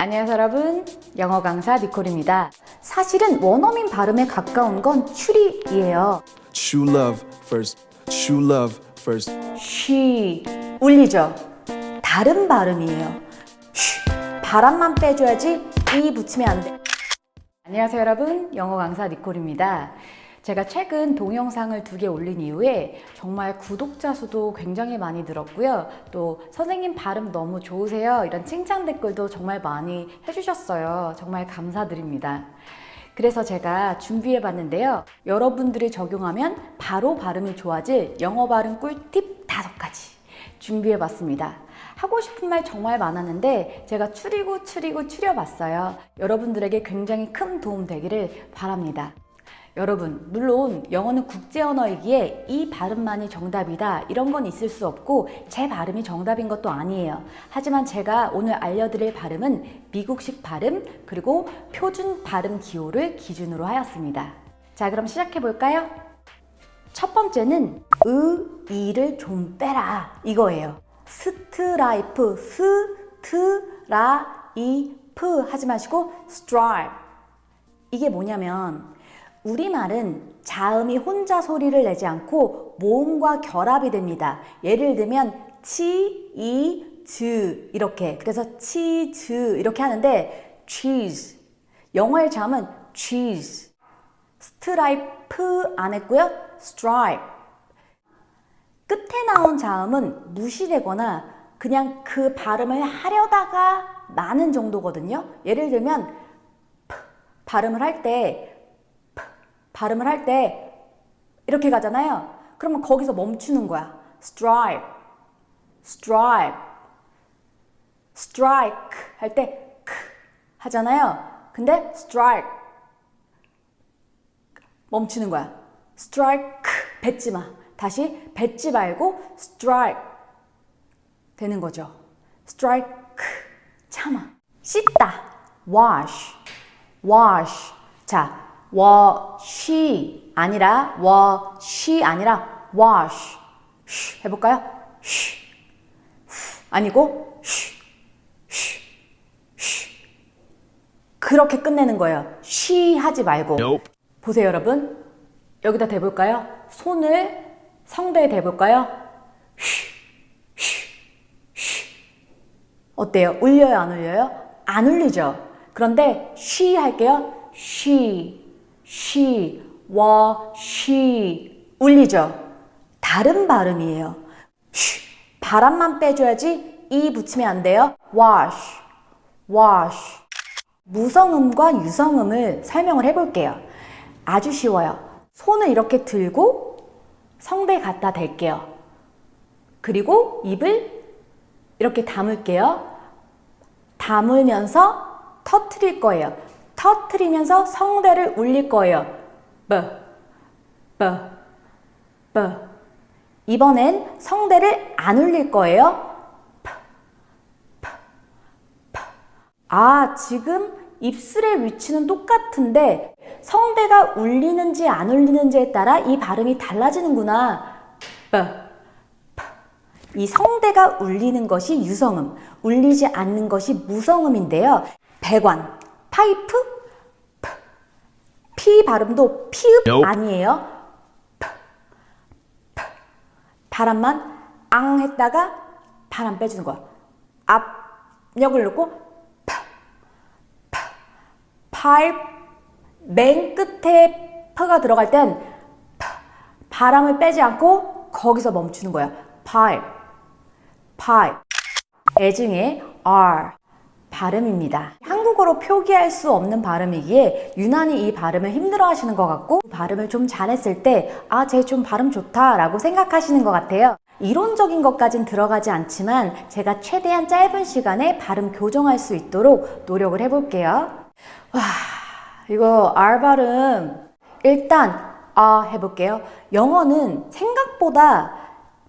안녕하세요 여러분. 영어 강사 니콜입니다. 사실은 원어민 발음에 가까운 건 추리이에요. True love first. True love first. 쉬 울리죠. 다른 발음이에요. 쉬 바람만 빼줘야지 이 붙이면 안돼. 안녕하세요 여러분. 영어 강사 니콜입니다 제가 최근 동영상을 두 개 올린 이후에 정말 구독자 수도 굉장히 많이 늘었고요. 또 선생님 발음 너무 좋으세요. 이런 칭찬 댓글도 정말 많이 해주셨어요. 정말 감사드립니다. 그래서 제가 준비해 봤는데요. 여러분들이 적용하면 바로 발음이 좋아질 영어 발음 꿀팁 다섯 가지 준비해 봤습니다. 하고 싶은 말 정말 많았는데 제가 추리고 추리고 추려봤어요. 여러분들에게 굉장히 큰 도움 되기를 바랍니다. 여러분, 물론 영어는 국제 언어이기에 이 발음만이 정답이다 이런 건 있을 수 없고 제 발음이 정답인 것도 아니에요. 하지만 제가 오늘 알려드릴 발음은 미국식 발음 그리고 표준 발음 기호를 기준으로 하였습니다. 자, 그럼 시작해 볼까요? 첫 번째는 의, 이를 좀 빼라 이거예요. 스트라이프, 스트라이프 하지 마시고 스트라이프 이게 뭐냐면 우리말은 자음이 혼자 소리를 내지 않고 모음과 결합이 됩니다. 예를 들면 치, 이, 즈 이렇게 그래서 치즈 이렇게 하는데 cheese 영어의 자음은 cheese 스트라이프 안 했고요. stripe 끝에 나온 자음은 무시되거나 그냥 그 발음을 하려다가 많은 정도거든요. 예를 들면 프, 발음을 할때 발음을 할 때 이렇게 가잖아요. 그러면 거기서 멈추는 거야. stripe, stripe, strike 할 때 크 하잖아요. 근데 strike 멈추는 거야. strike 뱉지 마. 다시 뱉지 말고 strike 되는 거죠. strike 참아. 씻다. wash, wash. 자, wash 아니라 wash 아니라 wash. 쉬 해볼까요? 쉬 아니고 쉬, 쉬, 쉬. 그렇게 끝내는 거예요. 쉬 하지 말고. Nope. 보세요, 여러분. 여기다 대볼까요? 손을 성대에 대볼까요? 쉬, 쉬, 쉬. 어때요? 울려요, 안 울려요? 안 울리죠? 그런데 쉬 할게요. 쉬, 쉬, 워, 쉬. 울리죠? 다른 발음이에요. 쉬. 바람만 빼줘야지 이 붙이면 안 돼요. wash, wash. 무성음과 유성음을 설명을 해볼게요. 아주 쉬워요. 손을 이렇게 들고 성대에 갖다 댈게요. 그리고 입을 이렇게 담을게요. 담으면서 터트릴 거예요. 터트리면서 성대를 울릴 거예요. 브, 브, 브. 이번엔 성대를 안 울릴 거예요. 프, 프, 프. 아, 지금 입술의 위치는 똑같은데 성대가 울리는지 안 울리는지에 따라 이 발음이 달라지는구나. 프, 프. 이 성대가 울리는 것이 유성음, 울리지 않는 것이 무성음인데요. 배관, 파이프, 프. 피 발음도 피읍. 아니에요. 프, 프. 바람만 앙 했다가 바람 빼주는 거야. 압력을 넣고 프, 프. 파이프 맨 끝에 퍼가 들어갈 땐 프, 바람을 빼지 않고 거기서 멈추는 거야. pipe, pipe. 애증의 R 발음입니다. 한국어로 표기할 수 없는 발음이기에 유난히 이 발음을 힘들어 하시는 것 같고 발음을 좀 잘했을 때 아, 쟤 좀 발음 좋다 라고 생각하시는 것 같아요. 이론적인 것까진 들어가지 않지만 제가 최대한 짧은 시간에 발음 교정할 수 있도록 노력을 해볼게요. 와, 이거 R 발음 일단 아 해볼게요. 영어는 생각보다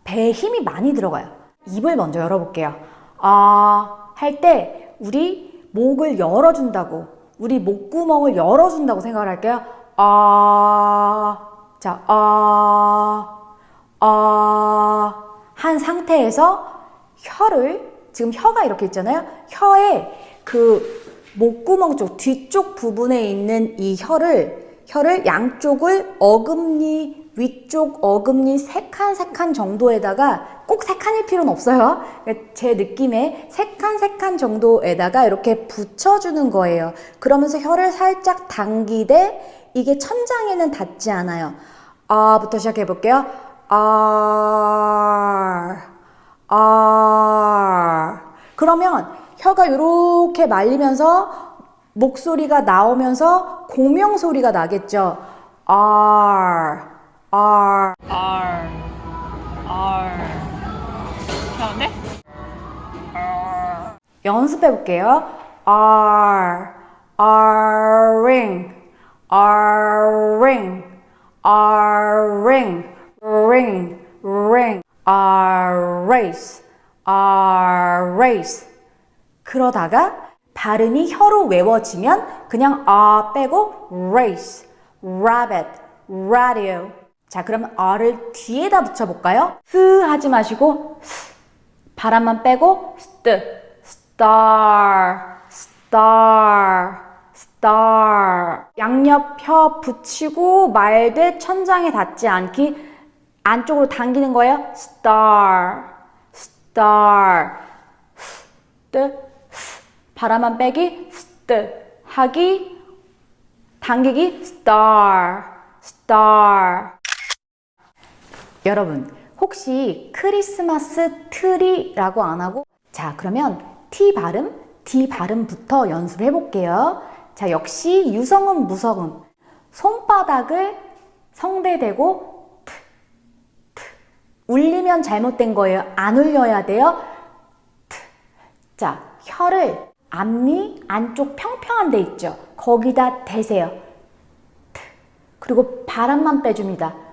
배에 힘이 많이 들어가요. 입을 먼저 열어볼게요. 아 할 때 우리 목을 열어준다고 우리 목구멍을 열어준다고 생각을 할게요. 아, 자, 아, 아, 한 상태에서 혀를 지금 혀가 이렇게 있잖아요. 혀에 그 목구멍 쪽 뒤쪽 부분에 있는 이 혀를 혀를 양쪽을 어금니 위쪽 어금니 세 칸 세 칸 정도에다가 꼭 세 칸일 필요는 없어요. 제 느낌에 세 칸 세 칸 정도에다가 이렇게 붙여주는 거예요. 그러면서 혀를 살짝 당기되 이게 천장에는 닿지 않아요. 아부터 시작해 볼게요. 아, 아. 그러면 혀가 이렇게 말리면서 목소리가 나오면서 공명 소리가 나겠죠. R, R. R R 괜찮은데? 연습해 볼게요. R, R ring, R ring, R ring, ring, ring, R race, R race. 그러다가 발음이 혀로 외워지면 그냥 아 빼고 race, rabbit, radio. 자, 그러면 R을 뒤에다 붙여볼까요? 쓰 하지 마시고 스. 바람만 빼고 스트, star, star, star. 양옆 혀 붙이고 말대 천장에 닿지 않기 안쪽으로 당기는 거예요. star, star. 스. 바람만 빼기 스트 하기 당기기 star, star. 여러분, 혹시 크리스마스 트리라고 안 하고 자, 그러면 T 발음, D 발음부터 연습을 해볼게요. 자, 역시 유성음, 무성음. 손바닥을 성대 대고 트, 트. 울리면 잘못된 거예요. 안 울려야 돼요. 트. 자, 혀를 앞니 안쪽 평평한 데 있죠. 거기다 대세요. 트. 그리고 바람만 빼줍니다.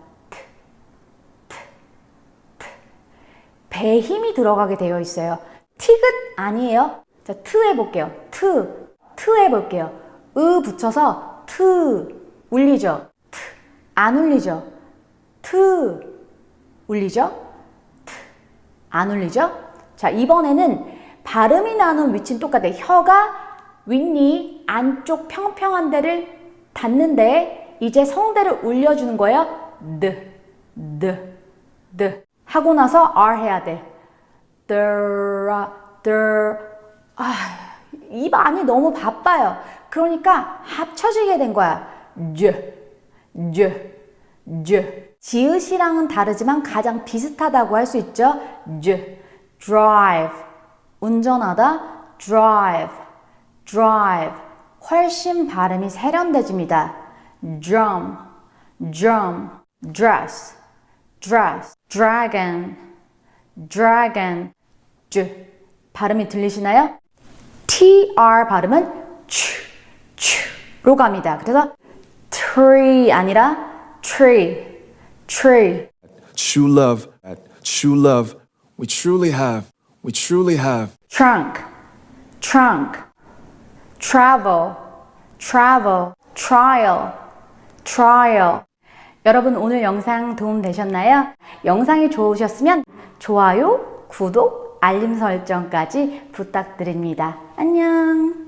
배에 힘이 들어가게 되어 있어요. 티귿 아니에요. 자, 트 해볼게요. 트, 트 해볼게요. 으 붙여서 트 울리죠. 트, 안 울리죠. 트 울리죠. 트, 안 울리죠. 자, 이번에는 발음이 나는 위치는 똑같아요. 혀가 윗니 안쪽 평평한 데를 닿는데 이제 성대를 울려주는 거예요. 드, 드, 드. 하고 나서 R 해야 돼. 드, 아, 입 안이 너무 바빠요. 그러니까 합쳐지게 된 거야. 즈, 즈, 즈. 지읒이랑은 다르지만 가장 비슷하다고 할 수 있죠. 즈, drive. 운전하다, drive, drive. 훨씬 발음이 세련돼집니다. drum, drum, dress. dress, dragon, dragon, 주. 발음이 들리시나요? tr 발음은 추, 추로 갑니다. 그래서 tree 아니라 tree, tree. True love, true love, we truly have, we truly have. trunk, trunk, travel, travel, trial, trial. 여러분 오늘 영상 도움 되셨나요? 영상이 좋으셨으면 좋아요, 구독, 알림 설정까지 부탁드립니다. 안녕.